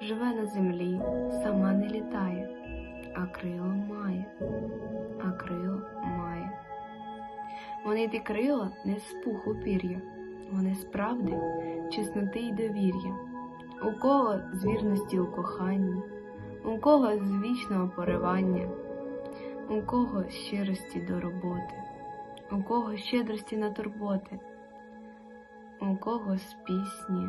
Живе на землі, сама не літає, а крила має, а крила має. Вони ті крила не з пуху пір'я, вони з правди, чесноти й довір'я. У кого з вірності у коханні, у кого з вічного поривання, у кого з щирості до роботи, у кого щедрості на турботи, у кого з пісні,